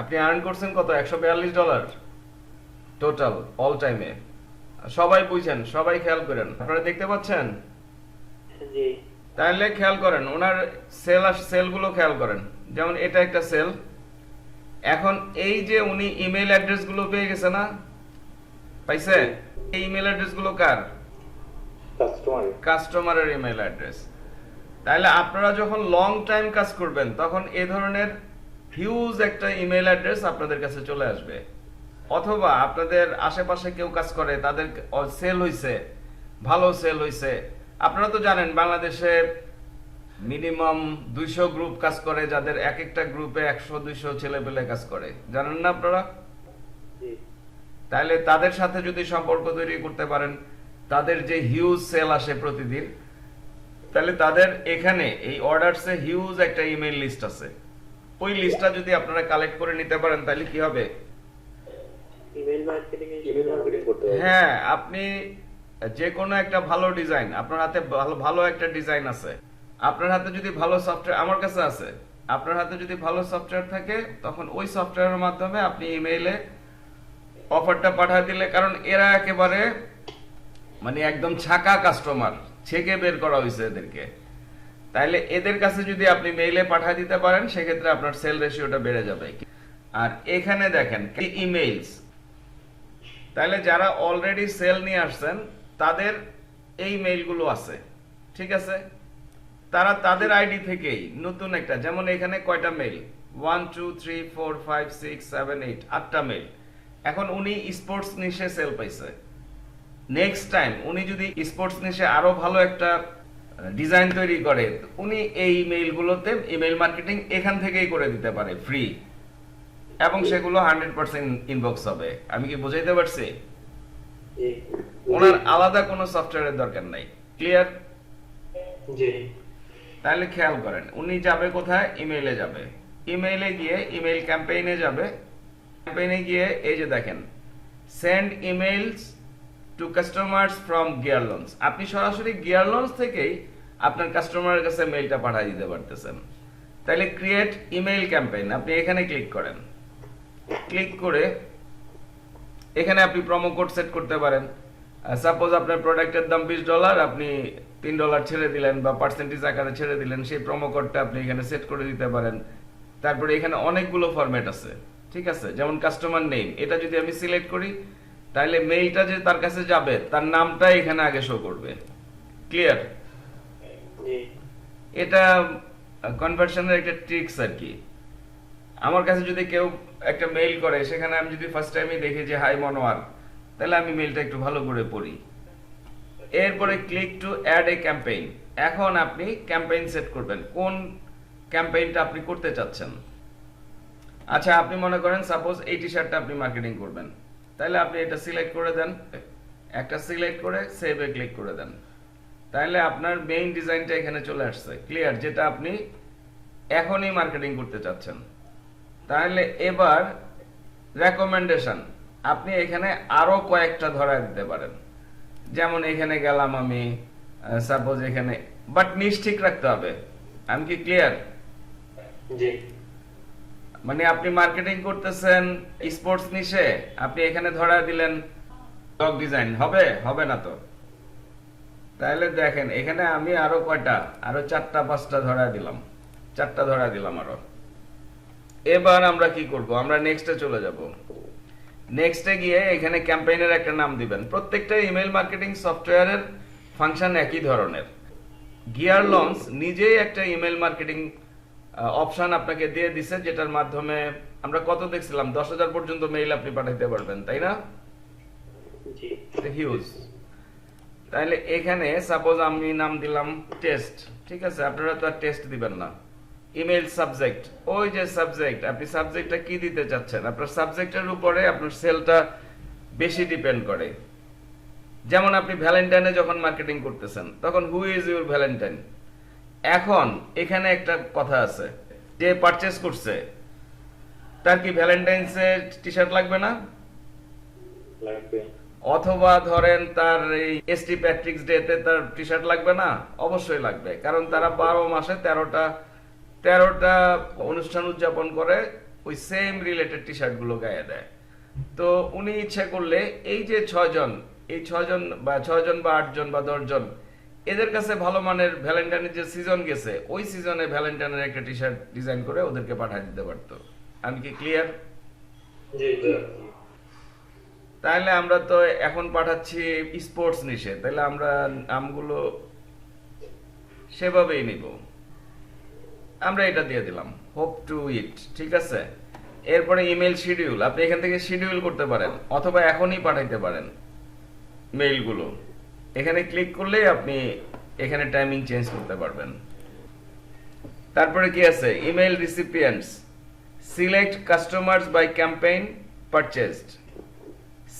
আপনি আর্ন করছেন কত? একশো বিয়াল্লিশ ডলার? টোটাল অল টাইমে সবাই বুঝছেন সবাই খেয়াল করেন। আপনারা দেখতে পাচ্ছেন? তাহলে খেয়াল করেন ওনার সেল সেলগুলো খেয়াল করেন। যেমন এটা একটা সেল এখন এই যে উনি ইমেল অ্যাড্রেসগুলো পেয়ে গেছে না? পাইছে? এই ইমেল অ্যাড্রেসগুলো কার? কাস্টমার কাস্টমারের ইমেল অ্যাড্রেস তাহলে আপনারা যখন লং টাইম কাজ করবেন তখন এই ধরনের হিউজ একটা ইমেল অ্যাড্রেস আপনাদের কাছে চলে আসবে। অথবা আপনাদের আশেপাশে কেউ কাজ করে তাদের সেল হইছে ভালো সেল হইছে। আপনারা তো জানেন বাংলাদেশে মিনিমাম দুইশো গ্রুপ কাজ করে যাদের এক একটা গ্রুপে একশো দুইশো ছেলে পেলে কাজ করে। জানেন না আপনারা? তাহলে তাদের সাথে যদি সম্পর্ক তৈরি করতে পারেন তাদের যে হিউজ সেল আসে প্রতিদিন তাহলে তাদের এখানে এই অর্ডারসে হিউজ একটা ইমেল লিস্ট আছে। ওই লিস্টটা যদি আপনারা কালেক্ট করে নিতে পারেন তাহলে কি হবে? ইমেল মার্কেটিং ইমেল মার্কেটিং করতে হবে। হ্যাঁ আপনি যে কোনো একটা ভালো ডিজাইন আপনার হাতে ভালো ভালো একটা ডিজাইন আছে। আপনার হাতে যদি ভালো সফটওয়্যার আমার কাছে আছে। আপনার হাতে যদি ভালো সফটওয়্যার থাকে তখন ওই সফটওয়্যারের মাধ্যমে আপনি ইমেইলে অফারটা পাঠিয়ে দিলে কারণ এরা একেবারে মানে একদম ছাকা কাস্টমার ছেকে বের করা হয়েছে এদেরকে। তাইলে এদের কাছে যদি আপনি মেইলে পাঠিয়ে দিতে পারেন, সেক্ষেত্রে আপনার সেল রেশিওটা বেড়ে যাবে। আর এখানে দেখেন ইমেইলস তাহলে যারা অলরেডি সেল নিয়ে আসছেন, তাদের এই মেইলগুলো আছে। ঠিক আছে? তারা তাদের আইডি থেকেই নতুন একটা, যেমন এখানে কয়টা mail one two three four five six seven eight আটটা মেইল এখন উনি স্পোর্টস নিশে সেল পাইছে। নেক্সট টাইম উনি যদি স্পোর্টস নিশে আরও ভালো একটা ডিজাইন তৈরি করে উনি এই মেইলগুলোতে ইমেল মার্কেটিং এখান থেকেই করে দিতে পারে ফ্রি এবং সেগুলো হান্ড্রেড পার্সেন্ট ইনবক্স হবে। আমি কি বুঝাইতে পারছি? ওনার আলাদা কোনো সফটওয়্যারের দরকার নাই। ক্লিয়ার জি। তাহলে খেয়াল করেন উনি যাবে কোথায়? ইমেইলে যাবে। ইমেইলে গিয়ে ইমেইল ক্যাম্পেইনে যাবে। ক্যাম্পেইনে গিয়ে এই যে দেখেন send emails to customers from GearLaunch আপনি সরাসরি গিয়ার লঞ্চ থেকেই আপনার কাস্টমারের কাছে মেইলটা পাঠিয়ে দিতে পারতেছেন। তাহলে ক্রিয়েট ইমেইল ক্যাম্পেইন আপনি এখানে ক্লিক করেন। ক্লিক করে এখানে আপনি প্রোমো কোড সেট করতে পারেন। সাপোজ আপনার প্রোডাক্টের দাম বিশ ডলার আপনি তিন ডলার ছেড়ে দিলেন বা পার্সেন্টেজ আকারে ছেড়ে দিলেন, সেই প্রোমো কোডটা আপনি এখানে সেট করে দিতে পারেন। তারপরে এখানে অনেকগুলো ফরম্যাট আছে, ঠিক আছে? যেমন কাস্টমার নেম এটা যদি আমি সিলেক্ট করি তাহলে মেইলটা যে তার কাছে যাবে তার নামটা এখানে আগে শো করবে। ক্লিয়ার এটা কনভার্সনের একটা ট্রিক্স আর কি। আমার কাছে যদি কেউ একটা মেইল করে সেখানে আমি যদি ফার্স্ট টাইমই দেখি যে হাই মনোয়ার তাহলে আমি মেইলটা একটু ভালো করে পড়ি। এরপরে click to add a campaign এখন আপনি ক্যাম্পেইন সেট করবেন। কোন ক্যাম্পেইনটা আপনি করতে চাচ্ছেন? আচ্ছা আপনি মনে করেন সাপোজ এই টি শার্টটা আপনি মার্কেটিং করবেন। তাহলে আপনি এটা সিলেক্ট করে দেন। একটা সিলেক্ট করে সেভে ক্লিক করে দেন। তাহলে আপনার মেইন ডিজাইনটা এখানে চলে আসছে। ক্লিয়ার যেটা আপনি এখনই মার্কেটিং করতে চাচ্ছেন। তাহলে এবার রেকমেন্ডেশন আপনি এখানে আরও কয়েকটা ধরা দিতে পারেন। যেমন এখানে গেলাম আমি সাপোজ এখানে বাট ঠিক রাখতে হবে। আমি কি ক্লিয়ার জি। মানে আপনি মার্কেটিং করতেছেন স্পোর্টস নিশে আপনি এখানে ধরা দিলেন ডগ ডিজাইন হবে হবে না তো? তাহলে দেখেন, এখানে আমি আরও কয়টা, আরও চারটা, পাঁচটা ধরা দিলাম। চারটা ধরা দিলাম আরও। এবার আমরা কি করব? আমরা নেক্সটে চলে যাব। নেক্সটে গিয়ে এখানে ক্যাম্পেইনের একটা নাম দিবেন। প্রত্যেকটা ইমেল মার্কেটিং সফটওয়্যারের ফাংশন একই ধরনের। গিয়ার লঞ্চ নিজেই একটা ইমেল মার্কেটিং অপশন আপনাকে দিয়ে দিছে যেটার মাধ্যমে আমরা কত দেখছিলাম? দশ হাজার পর্যন্ত মেইল আপনি পাঠাইতে পারবেন তাই না? হিউজ তাহলে এখানে সাপোজ আমি নাম দিলাম টেস্ট ঠিক আছে? আপনারা তো আর টেস্ট দিবেন না। ইমেল সাবজেক্ট ওই যে সাবজেক্ট আপনি সাবজেক্টটা কি দিতে চাচ্ছেন? আপনার সাবজেক্টের উপরে আপনার সেলটা বেশি ডিপেন্ড করে। যেমন আপনি ভ্যালেন্টাইনে যখন মার্কেটিং করতেছেন তখন হু ইজ ইউর ভ্যালেন্টাইন এখন এখানে একটা কথা আছে। যে পারচেস করছে তার কি ভ্যালেন্টাইন্সে টি শার্ট লাগবে না? অথবা ধরেন তার এই এসটি প্যাট্রিক্স ডে তে তার টি শার্ট লাগবে না? অবশ্যই লাগবে কারণ তারা বারো মাসে তেরোটা তেরোটা অনুষ্ঠান উদযাপন করে ওই সেম রিলেটেড টি শার্টগুলো গায়ে দেয়। তো উনি ইচ্ছা করলে এই যে ছয়জন এই ছয়জন বা ছয়জন বা আটজন বা দশজন এদের কাছে ভালো মানের ভ্যালেন্টাইনের যে সিজন গেছে ওই সিজনে ভ্যালেন্টাইনের একটা টি শার্ট ডিজাইন করে ওদেরকে পাঠিয়ে দিতে পারতো। আমি কি ক্লিয়ার তাহলে আমরা তো এখন পাঠাচ্ছি স্পোর্টস নিষে তাহলে আমরা নামগুলো সেভাবেই নিব। আমরা এটা দিয়ে দিলাম হোপ টু ইট ঠিক আছে? এরপরে ইমেল শিডিউল আপনি এখান থেকে শিডিউল করতে পারেন অথবা এখনই পাঠাইতে পারেন মেইলগুলো এখানে ক্লিক করলেই আপনি এখানে টাইমিং চেঞ্জ করতে পারবেন। তারপরে কি আছে? Email recipients select customers by campaign purchased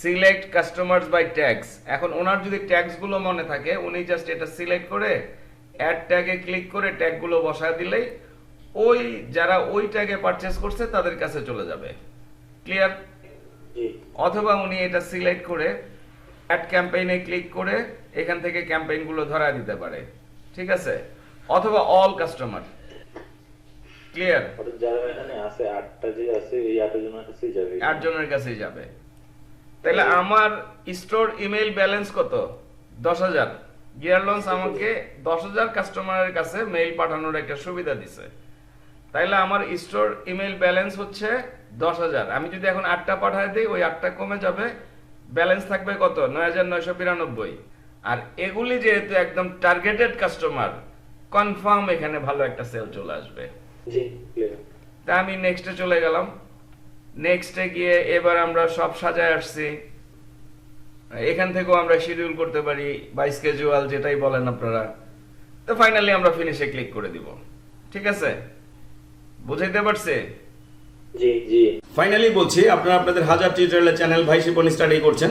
select customers by tags এখন ওনার যদি ট্যাগসগুলো মনে থাকে উনি জাস্ট এটা সিলেক্ট করে অ্যাড ট্যাগে ক্লিক করে ট্যাগগুলো বসায় দিলেই ওই যারা ওই ট্যাগে পারচেস করছে তাদের কাছে চলে যাবে। ক্লিয়ার অথবা উনি এটা সিলেক্ট করে অ্যাড ক্যাম্পেইনে ক্লিক করে এখান থেকে ক্যাম্পেইনগুলো ধরা দিতে পারে। ঠিক আছে? অথবা অল কাস্টমার ক্লিয়ার অর্থাৎ যারা এখানে আছে আটটা যে আছে এই আটটা জনের কাছেই যাবে। আটজনের কাছেই যাবে। তাহলে আমার স্টোর ইমেল ব্যালেন্স কত? দশ হাজার। গিয়ার লঞ্চ আমাকে দশ হাজার কাস্টমারের কাছে মেইল পাঠানোর একটা সুবিধা দিছে। তাইলে আমার স্টোর ইমেল ব্যালেন্স হচ্ছে দশ হাজার। আমি যদি এখন আটটা পাঠায় দিই ওই আটটা কমে যাবে। ব্যালেন্স থাকবে কত? নয় হাজার নয়শো বিরানব্বই। আর এগুলি যেহেতু একদম টার্গেটেড কাস্টমার কনফার্ম এখানে ভালো একটা সেল চলে আসবে। জি তা আমি নেক্সটে চলে গেলাম। নেক্সটে গিয়ে এবার আমরা সব সাজায় আসছি। এখান থেকেও আমরা শিডিউল করতে পারি বা স্কেজুয়াল যেটাই বলেন আপনারা। তো ফাইনালি আমরা ফিনিশে ক্লিক করে দিব। ঠিক আছে? বুঝাইতে পারছে? জি জি। ফাইনালি বলছি আপনারা আপনাদের হাজার টিউটোরিয়ালের চ্যানেল ভাই শিপন স্টাডি করছেন।